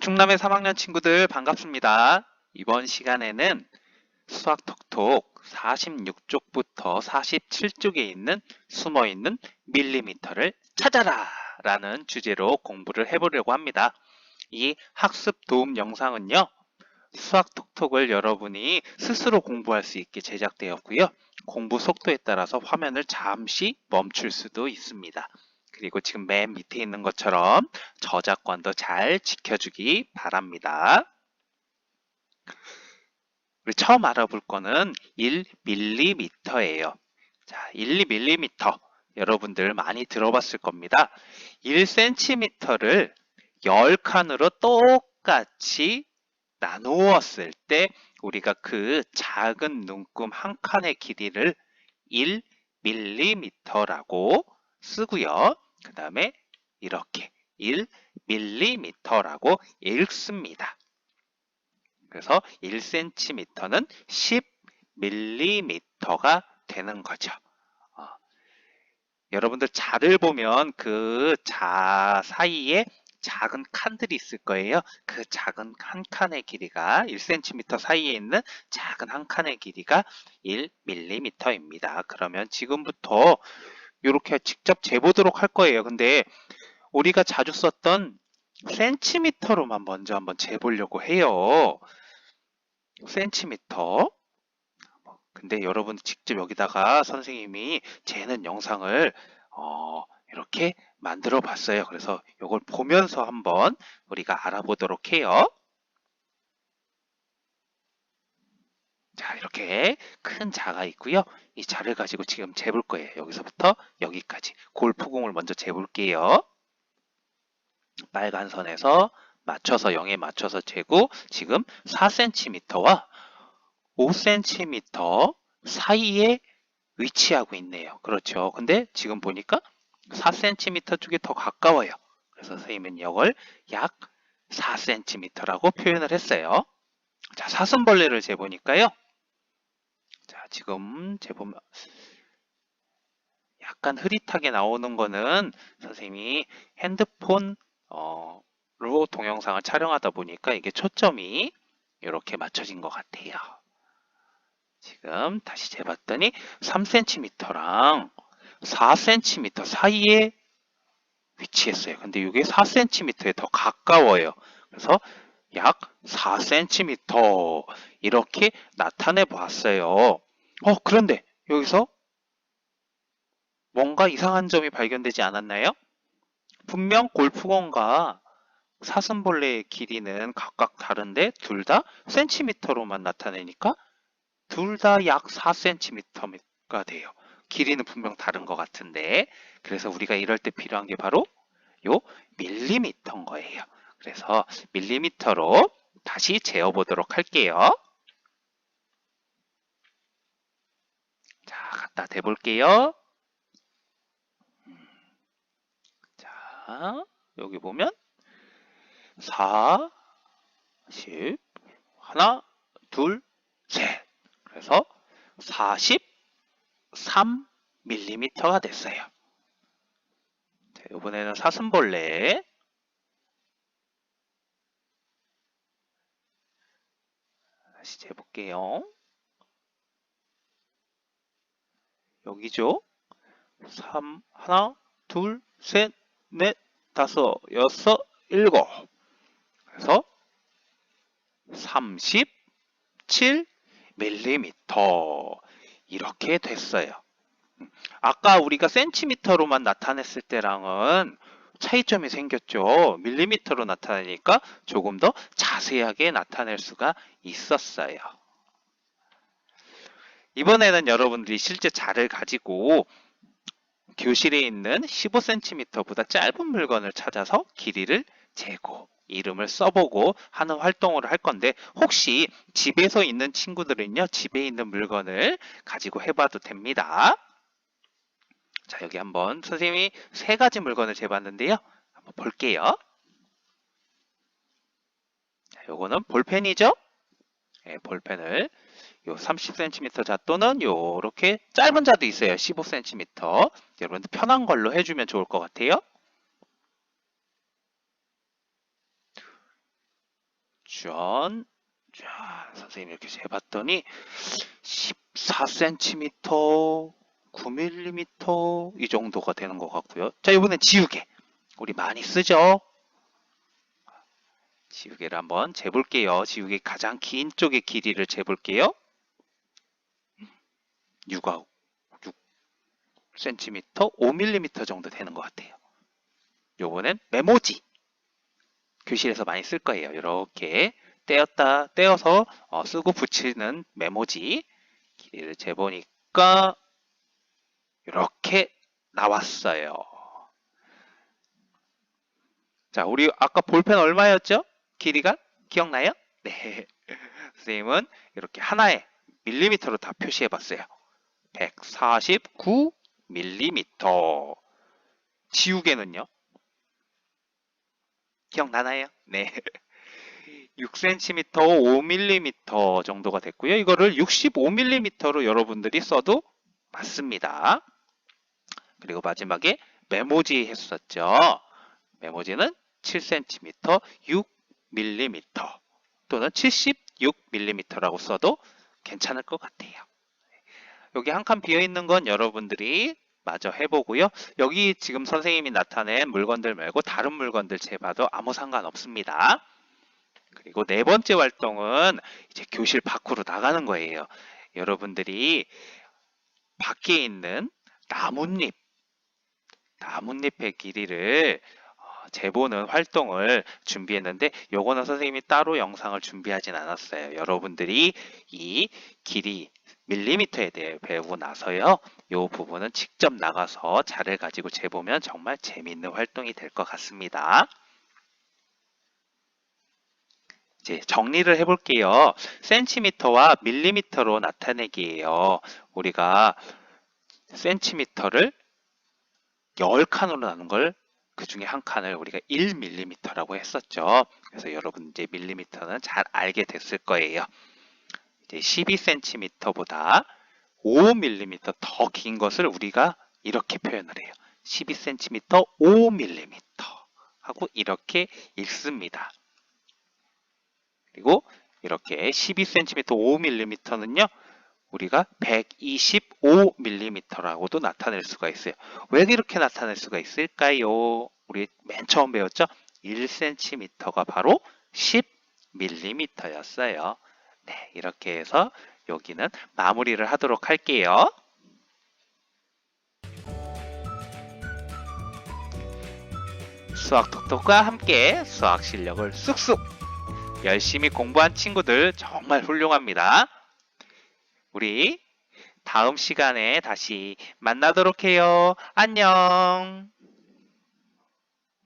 충남의 3학년 친구들 반갑습니다. 이번 시간에는 수학 톡톡 46쪽부터 47쪽에 있는 숨어있는 밀리미터를 찾아라 라는 주제로 공부를 해보려고 합니다. 이 학습 도움 영상은요. 수학 톡톡을 여러분이 스스로 공부할 수 있게 제작되었고요. 공부 속도에 따라서 화면을 잠시 멈출 수도 있습니다. 그리고 지금 맨 밑에 있는 것처럼 저작권도 잘 지켜주기 바랍니다. 우리 처음 알아볼 거는 1mm예요. 자, 1mm. 여러분들 많이 들어봤을 겁니다. 1cm를 10칸으로 똑같이 나누었을 때 우리가 그 작은 눈금 한 칸의 길이를 1mm라고 쓰고요. 그 다음에 이렇게 1mm라고 읽습니다. 그래서 1cm는 10mm가 되는 거죠. 어, 여러분들 자를 보면 그 자 사이에 작은 칸들이 있을 거예요. 그 작은 한 칸의 길이가 1cm 사이에 있는 작은 한 칸의 길이가 1mm입니다. 그러면 지금부터 이렇게 직접 재보도록 할 거예요. 근데 우리가 자주 썼던 센티미터로만 먼저 한번 재보려고 해요. 센티미터. 근데 여러분 직접 여기다가 선생님이 재는 영상을 어, 이렇게 만들어 봤어요. 그래서 이걸 보면서 한번 우리가 알아보도록 해요. 자, 이렇게 큰 자가 있고요. 이 자를 가지고 지금 재볼 거예요. 여기서부터 여기까지 골프공을 먼저 재볼게요. 빨간 선에서 맞춰서 0에 맞춰서 재고 지금 4cm와 5cm 사이에 위치하고 있네요. 그렇죠. 근데 지금 보니까 4cm 쪽이 더 가까워요. 그래서 선생님은 이걸 약 4cm라고 표현을 했어요. 자, 사슴벌레를 재보니까요. 자, 지금 재보면 약간 흐릿하게 나오는 거는 선생님이 핸드폰 어, 로 동영상을 촬영하다 보니까 이게 초점이 이렇게 맞춰진 것 같아요. 지금 다시 재봤더니 3cm랑 4cm 사이에 위치했어요. 근데 이게 4cm에 더 가까워요. 그래서 약 4cm 이렇게 나타내 보았어요. 어, 그런데 여기서 뭔가 이상한 점이 발견되지 않았나요? 분명 골프공과 사슴벌레의 길이는 각각 다른데 둘 다 센티미터로만 나타내니까 둘 다 약 4cm가 돼요. 길이는 분명 다른 것 같은데 그래서 우리가 이럴 때 필요한 게 바로 요 밀리미터인 거예요. 그래서 밀리미터로 다시 재어보도록 할게요. 자, 갖다 대볼게요. 자, 여기 보면 4, 10, 하나, 둘, 셋. 그래서 43mm가 됐어요. 자, 이번에는 사슴벌레. 다시 재볼게요. 여기죠? 3, 하나, 둘, 셋, 넷, 다섯, 여섯, 일곱. 그래서 37mm 이렇게 됐어요. 아까 우리가 센티미터로만 나타냈을 때랑은 차이점이 생겼죠. 밀리미터로 나타내니까 조금 더 자세하게 나타낼 수가 있었어요. 이번에는 여러분들이 실제 자를 가지고 교실에 있는 15cm보다 짧은 물건을 찾아서 길이를 재고 이름을 써보고 하는 활동을 할 건데 혹시 집에서 있는 친구들은요 집에 있는 물건을 가지고 해봐도 됩니다 자 여기 한번 선생님이 세 가지 물건을 재봤는데요. 한번 볼게요. 자, 요거는 볼펜이죠? 네, 볼펜을 요 30cm 자 또는 요렇게 짧은 자도 있어요. 15cm 여러분들 편한 걸로 해주면 좋을 것 같아요. 전, 자, 선생님이 이렇게 재봤더니 14cm, 9mm 이 정도가 되는 것 같고요. 자, 이번엔 지우개. 우리 많이 쓰죠? 지우개를 한번 재볼게요. 지우개 가장 긴 쪽의 길이를 재볼게요. 6, 6cm, 5mm 정도 되는 것 같아요. 요거는 메모지. 교실에서 많이 쓸 거예요. 이렇게 떼었다, 떼어서 어, 쓰고 붙이는 메모지. 길이를 재보니까 이렇게 나왔어요. 자, 우리 아까 볼펜 얼마였죠? 길이가? 기억나요? 네. 선생님은 이렇게 하나에 밀리미터로 다 표시해 봤어요. 149 밀리미터. 지우개는요? 기억나나요? 네. 6cm, 5mm 정도가 됐고요. 이거를 65mm로 여러분들이 써도 맞습니다. 그리고 마지막에 메모지 했었죠. 메모지는 7cm, 6mm 또는 76mm라고 써도 괜찮을 것 같아요. 여기 한 칸 비어 있는 건 여러분들이 마저 해보고요. 여기 지금 선생님이 나타낸 물건들 말고 다른 물건들 재봐도 아무 상관 없습니다. 그리고 네 번째 활동은 이제 교실 밖으로 나가는 거예요. 여러분들이 밖에 있는 나뭇잎, 나뭇잎의 길이를 어, 재보는 활동을 준비했는데 요거는 선생님이 따로 영상을 준비하진 않았어요. 여러분들이 이 길이 밀리미터에 대해 배우고 나서요. 요 부분은 직접 나가서 자를 가지고 재보면 정말 재미있는 활동이 될 것 같습니다. 이제 정리를 해볼게요. 센티미터와 밀리미터로 나타내기예요. 우리가 센티미터를 10칸으로 나눈 걸 그 중에 한 칸을 우리가 1mm라고 했었죠. 그래서 여러분 이제 밀리미터는 잘 알게 됐을 거예요. 이제 12cm보다 5mm 더 긴 것을 우리가 이렇게 표현을 해요. 12cm 5mm 하고 이렇게 읽습니다. 그리고 이렇게 12cm 5mm는요. 우리가 125mm라고도 나타낼 수가 있어요. 왜 이렇게 나타낼 수가 있을까요? 우리 맨 처음 배웠죠? 1cm가 바로 10mm였어요. 네, 이렇게 해서 여기는 마무리를 하도록 할게요. 수학 톡톡과 함께 수학 실력을 쑥쑥 열심히 공부한 친구들 정말 훌륭합니다. 우리 다음 시간에 다시 만나도록 해요. 안녕.